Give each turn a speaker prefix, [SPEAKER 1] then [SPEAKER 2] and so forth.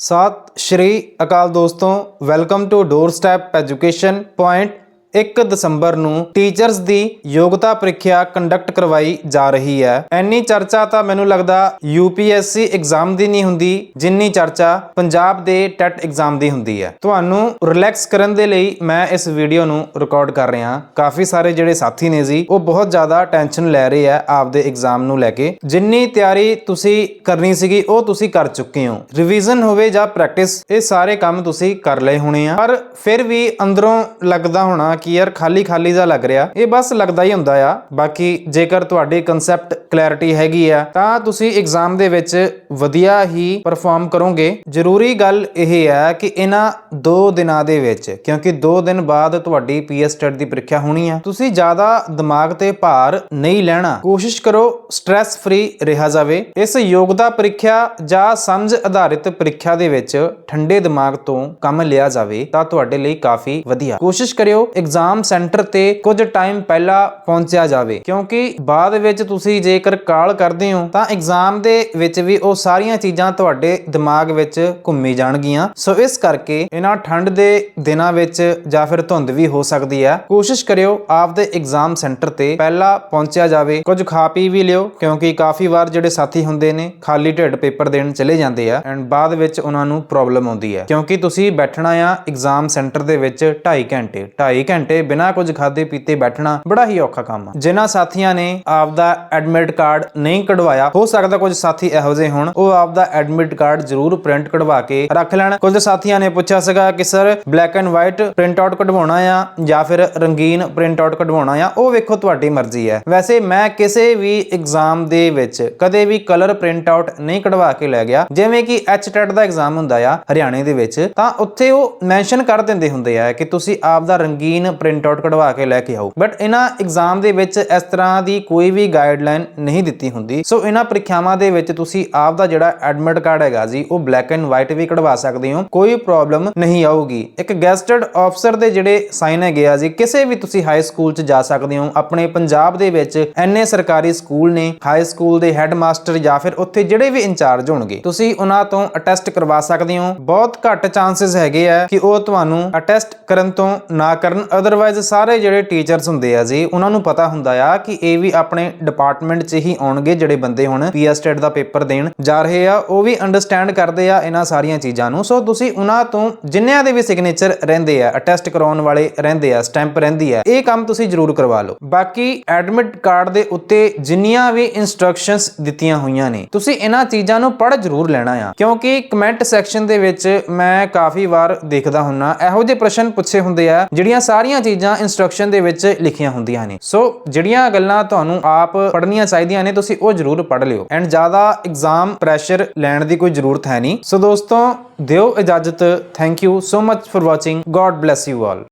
[SPEAKER 1] ਸਤਿ ਸ਼੍ਰੀ ਅਕਾਲ ਦੋਸਤੋ welcome to door step education point 1 ਦਸੰਬਰ ਨੂੰ ਟੀਚਰਸ ਦੀ ਯੋਗਤਾ ਪ੍ਰੀਖਿਆ ਕੰਡਕਟ ਕਰਵਾਈ ਜਾ ਰਹੀ ਹੈ। ਐਨੀ ਚਰਚਾ ਤਾਂ ਮੈਨੂੰ ਲੱਗਦਾ UPSC ਐਗਜ਼ਾਮ ਦੀ ਨਹੀਂ ਹੁੰਦੀ, ਜਿੰਨੀ ਚਰਚਾ ਪੰਜਾਬ ਦੇ ਟੈਟ ਐਗਜ਼ਾਮ ਦੀ ਹੁੰਦੀ ਹੈ। ਤੁਹਾਨੂੰ ਰਿਲੈਕਸ ਕਰਨ ਦੇ ਲਈ ਮੈਂ ਇਸ ਵੀਡੀਓ ਨੂੰ ਰਿਕਾਰਡ ਕਰ ਰਿਹਾ ਕਾਫੀ ਸਾਰੇ ਜਿਹੜੇ ਸਾਥੀ ਨੇ ਜੀ, ਉਹ ਬਹੁਤ ਜ਼ਿਆਦਾ ਟੈਨਸ਼ਨ ਲੈ ਰਹੇ ਆ ਆਪਦੇ ਐਗਜ਼ਾਮ ਨੂੰ ਲੈ ਕੇ। ਜਿੰਨੀ ਤਿਆਰੀ ਤੁਸੀਂ ਕਰਨੀ ਸੀਗੀ, ਉਹ ਤੁਸੀਂ ਕਰ ਚੁੱਕੇ ਹੋ। ਰਿਵੀਜ਼ਨ ਹੋਵੇ ਜਾਂ ਪ੍ਰੈਕਟਿਸ ਇਹ ਸਾਰੇ ਕੰਮ ਤੁਸੀਂ ਕਰ ਲਏ ਹੋਣੇ ਆ। ਪਰ ਫਿਰ ਵੀ ਅੰਦਰੋਂ ਲੱਗਦਾ ਹੋਣਾ ਕਿ ਯਾਰ ਖਾਲੀ ਖਾਲੀ ਜਿਹਾ ਲੱਗ ਰਿਹਾ। ਇਹ ਬਸ ਲੱਗਦਾ ਹੀ ਹੁੰਦਾ ਆ। ਬਾਕੀ ਜੇਕਰ ਤੁਹਾਡੀ ਕਨਸੈਪਟ ਕਲੈਰਿਟੀ ਹੈਗੀ ਆ, ਤਾਂ ਤੁਸੀਂ ਐਗਜ਼ਾਮ ਦੇ ਵਿੱਚ ਵਧੀਆ ਹੀ ਪਰਫਾਰਮ ਕਰੋਗੇ। ਜ਼ਰੂਰੀ ਗੱਲ ਇਹ ਹੈ ਕਿ ਇਹਨਾਂ 2 ਦਿਨਾਂ ਦੇ ਵਿੱਚ, ਕਿਉਂਕਿ 2 ਦਿਨ ਬਾਅਦ ਤੁਹਾਡੀ ਪੀਐਸ ਟੈਟ ਦੀ ਪ੍ਰੀਖਿਆ ਹੋਣੀ ਆ। ਤੁਸੀਂ ਜ਼ਿਆਦਾ ਦਿਮਾਗ ਤੇ ਭਾਰ ਨਹੀਂ ਲੈਣਾ। ਕੋਸ਼ਿਸ਼ ਕਰੋ ਸਟ्रेस ਫ੍ਰੀ ਰਿਹਾ ਜਾਵੇ। ਇਸ ਯੋਗਤਾ ਪ੍ਰੀਖਿਆ ਜਾਂ ਸਮਝ ਆਧਾਰਿਤ ਪ੍ਰੀਖਿਆ ਦੇ ਵਿੱਚ ਠੰਡੇ ਦਿਮਾਗ ਤੋਂ ਕੰਮ ਲਿਆ ਜਾਵੇ, ਤਾਂ ਤੁਹਾਡੇ ਲਈ ਕਾਫੀ ਵਧੀਆ। ਕੋਸ਼ਿਸ਼ ਕਰਿਓ ਇਗਜ਼ਾਮ ਸੈਂਟਰ ਤੇ ਕੁਝ ਟਾਈਮ ਪਹਿਲਾਂ ਪਹੁੰਚਿਆ ਜਾਵੇ। ਕਿਉਂਕਿ ਬਾਅਦ ਵਿੱਚ ਤੁਸੀਂ ਜੇਕਰ ਕਾਲ ਕਰਦੇ ਹੋ, ਤਾਂ ਇਗਜ਼ਾਮ ਦੇ ਵਿੱਚ ਵੀ ਉਹ ਸਾਰੀਆਂ ਚੀਜ਼ਾਂ ਤੁਹਾਡੇ ਦਿਮਾਗ ਵਿੱਚ ਘੁੰਮੀ ਜਾਣਗੀਆਂ। ਸੋ ਇਸ ਕਰਕੇ ਇਹਨਾਂ ਠੰਡ ਦੇ ਦਿਨਾਂ ਵਿੱਚ ਜਾਂ ਫਿਰ ਧੁੰਦ ਵੀ ਹੋ ਸਕਦੀ ਹੈ। ਕੋਸ਼ਿਸ਼ ਕਰਿਓ ਆਪਦੇ ਇਗਜ਼ਾਮ ਸੈਂਟਰ ਤੇ ਪਹਿਲਾਂ ਪਹੁੰਚਿਆ ਜਾਵੇ। ਕੁਝ ਖਾ ਪੀ ਵੀ ਲਿਓ, ਕਿਉਂਕਿ ਕਾਫੀ ਵਾਰ ਜਿਹੜੇ ਸਾਥੀ ਹੁੰਦੇ ਨੇ, ਖਾਲੀ ਢਿੱਡ ਪੇਪਰ ਦੇਣ ਚਲੇ ਜਾਂਦੇ ਆ। ਐਂਡ ਬਾਅਦ ਵਿੱਚ ਉਹਨਾਂ ਨੂੰ ਪ੍ਰੋਬਲਮ ਆਉਂਦੀ ਹੈ। ਕਿਉਂਕਿ ਤੁਸੀਂ ਬੈਠਣਾ ਆ ਐਗਜ਼ਾਮ ਸੈਂਟਰ ਦੇ ਵਿੱਚ 2.5 ਘੰਟੇ 2.5 ਘੰਟੇ ਬਿਨਾਂ ਕੁਝ ਖਾਦੇ ਪੀਤੇ ਬੈਠਣਾ ਬੜਾ ਹੀ ਔਖਾ ਕੰਮ ਆ। ਜਿਨ੍ਹਾਂ ਸਾਥੀਆਂ ਨੇ ਆਪਦਾ ਐਡਮਿਟ ਕਾਰਡ ਨਹੀਂ ਕਢਵਾਇਆ, ਹੋ ਸਕਦਾ ਕੁਝ ਸਾਥੀ ਇਹੋ ਜਿਹੇ ਹੋਣ, ਉਹ ਆਪਦਾ ਐਡਮਿਟ ਕਾਰਡ ਜ਼ਰੂਰ ਪ੍ਰਿੰਟ ਕਢਵਾ ਕੇ ਰੱਖ ਲੈਣ। ਕੁਝ ਸਾਥੀਆਂ ਨੇ ਪੁੱਛਿਆ ਸੀਗਾ ਕਿ sir black and white print out ਕਢਵਾਉਣਾ ਆ ਜਾਂ ਫਿਰ ਰੰਗੀਨ ਪ੍ਰਿੰਟ ਆਊਟ ਕਢਵਾਉਣਾ ਆ, ਉਹ ਵੇਖੋ ਤੁਹਾਡੀ ਮਰਜ਼ੀ ਹੈ। ਵੈਸੇ ਮੈਂ ਕਿਸੇ ਵੀ ਐਗਜ਼ਾਮ ਦੇ ਵਿੱਚ ਕਦੇ ਵੀ ਕਲਰ ਪ੍ਰਿੰਟ ਆਊਟ ਨਹੀਂ ਕਢਵਾ ਕੇ ਲੈ ਗਿਆ। ਜਿਵੇਂ ਕਿ ਐਚਟੈਟ ਦਾ ਐਗਜ਼ਾਮ ਹੁੰਦਾ ਆ, ਹਰਿਆਣੇ ਦੇ ਵਿੱਚ, ਤਾਂ ਉੱਥੇ ਉਹ ਮੈਂਸ਼ਨ ਕਰ ਦਿੰਦੇ ਹੁੰਦੇ ਆ ਕਿ ਤੁਸੀਂ ਆਪ ਦਾ ਰੰਗੀਨ ਪ੍ਰਿੰਟ ਆਊਟ ਕਢਵਾ ਕੇ ਲੈ ਕੇ ਆਓ। ਬਟ ਇਹਨਾਂ ਐਗਜ਼ਾਮ ਦੇ ਵਿੱਚ ਇਸ ਤਰ੍ਹਾਂ ਦੀ ਕੋਈ ਵੀ ਗਾਈਡਲਾਈਨ ਨਹੀਂ ਦਿੱਤੀ ਹੁੰਦੀ। ਸੋ ਇਹਨਾਂ ਪ੍ਰੀਖਿਆਵਾਂ ਦੇ ਵਿੱਚ ਤੁਸੀਂ ਆਪ ਦਾ ਜਿਹੜਾ ਐਡਮਿਟ ਕਾਰਡ ਹੈਗਾ ਜੀ, ਉਹ ਬਲੈਕ ਐਂਡ ਵਾਈਟ ਵੀ ਕਢਵਾ ਸਕਦੇ ਹੋ। ਕੋਈ ਪ੍ਰੋਬਲਮ ਨਹੀਂ ਆਊਗੀ। ਇੱਕ ਗੈਸਟਡ ਆਫਸਰ ਦੇ ਜਿਹੜੇ ਸਾਈਨ ਹੈਗੇ ਆ ਜੀ, ਕਿਸੇ ਵੀ ਤੁਸੀਂ ਹਾਈ ਸਕੂਲ 'ਚ ਜਾ ਸਕਦੇ ਹੋ। ਆਪਣੇ ਪੰਜਾਬ ਦੇ ਵਿੱਚ ਐਨੇ ਸਰਕਾਰੀ ਸਕੂਲ ਨੇ ਹਾਈ ਸਕੂਲ ਦੇ ਹੈੱਡਮਾਸਟਰ ਜਾਂ ਫਿਰ ਉੱਥੇ ਜਿਹੜੇ ਵੀ ਇੰਚਾਰਜ ਹੋਣਗੇ, ਤੁਸੀਂ ਉਹਨਾਂ ਤੋਂ ਅਟੈਸਟ ਕਰਵਾ ਸਕਦੇ ਹੋ। ਬਹੁਤ ਘੱਟ ਚਾਂਸਸ ਹੈਗੇ ਆ ਕਿ ਉਹ ਤੁਹਾਨੂੰ ਅਟੈਸਟ ਕਰਨ ਤੋਂ ਨਾ ਕਰਨ ਅਦਰਵਾਈਜ਼ ਸਾਰੇ ਜਿਹੜੇ ਟੀਚਰਸ ਹੁੰਦੇ ਆ ਜੀ, ਉਹਨਾਂ ਨੂੰ ਪਤਾ ਹੁੰਦਾ ਆ ਕਿ ਇਹ ਵੀ ਆਪਣੇ ਡਿਪਾਰਟਮੈਂਟ 'ਚ ਹੀ ਆਉਣਗੇ ਜਿਹੜੇ ਬੰਦੇ ਹੁਣ ਪੀਐਸ ਟੈਟ ਦਾ ਪੇਪਰ ਦੇਣ ਜਾ ਰਹੇ ਆ। ਉਹ ਵੀ ਅੰਡਰਸਟੈਂਡ ਕਰਦੇ ਆ ਇਹਨਾਂ ਸਾਰੀਆਂ ਚੀਜ਼ਾਂ ਨੂੰ। ਸੋ ਤੁਸੀਂ ਉਹਨਾਂ ਤੋਂ ਜਿੰਨਿਆਂ ਦੇ ਵੀ ਸਿਗਨੇਚਰ ਰਹਿੰਦੇ ਆ ਅਟੈਸਟ ਕਰਾਉਣ ਵਾਲੇ ਰਹਿੰਦੇ ਆ ਸਟੈਂਪ ਰਹਿੰਦੀ ਆ, ਇਹ ਕੰਮ ਤੁਸੀਂ ਜ਼ਰੂਰ ਕਰਵਾ ਲਓ। ਬਾਕੀ ਐਡਮਿਟ ਕਾਰਡ ਦੇ ਉੱਤੇ ਜਿੰਨੀਆਂ ਵੀ ਇਨਸਟਰਕਸ਼ਨਸ ਦਿੱਤੀਆਂ ਹੋਈਆਂ ਨੇ, ਤੁਸੀਂ ਇਹਨਾਂ ਚੀਜ਼ਾਂ ਨੂੰ ਪੜ੍ਹ ਜ਼ਰੂਰ ਲੈਣਾ ਆ। ਕਿਉਂਕਿ ਕਮੈਂਟ ਸੈਕਸ਼ਨ ਦੇ ਵਿੱਚ ਮੈਂ ਕਾਫੀ ਵਾਰ ਦੇਖਦਾ ਹੁੰਨਾ, ਇਹੋ ਜਿਹੇ ਪ੍ਰਸ਼ਨ ਪੁੱਛੇ ਹੁੰਦੇ ਆ, ਜਿਹੜੀਆਂ ਸਾਰੀਆਂ ਚੀਜ਼ਾਂ ਇਨਸਟਰਕਸ਼ਨ ਦੇ ਵਿੱਚ ਲਿਖੀਆਂ ਹੁੰਦੀਆਂ ਨੇ। ਸੋ ਜਿਹੜੀਆਂ ਗੱਲਾਂ ਤੁਹਾਨੂੰ ਆਪ ਪੜ੍ਹਨੀਆਂ ਚਾਹੀਦੀਆਂ ਨੇ, ਤੁਸੀਂ ਉਹ ਜ਼ਰੂਰ ਪੜ੍ਹ ਲਿਓ। ਐਂਡ ਜ਼ਿਆਦਾ ਐਗਜ਼ਾਮ ਪ੍ਰੈਸ਼ਰ ਲੈਣ ਦੀ ਕੋਈ ਜ਼ਰੂਰਤ ਹੈ ਨਹੀਂ। ਸੋ ਦੋਸਤੋ, ਦਿਓ ਇਜਾਜ਼ਤ। Thank you so much for watching god bless you all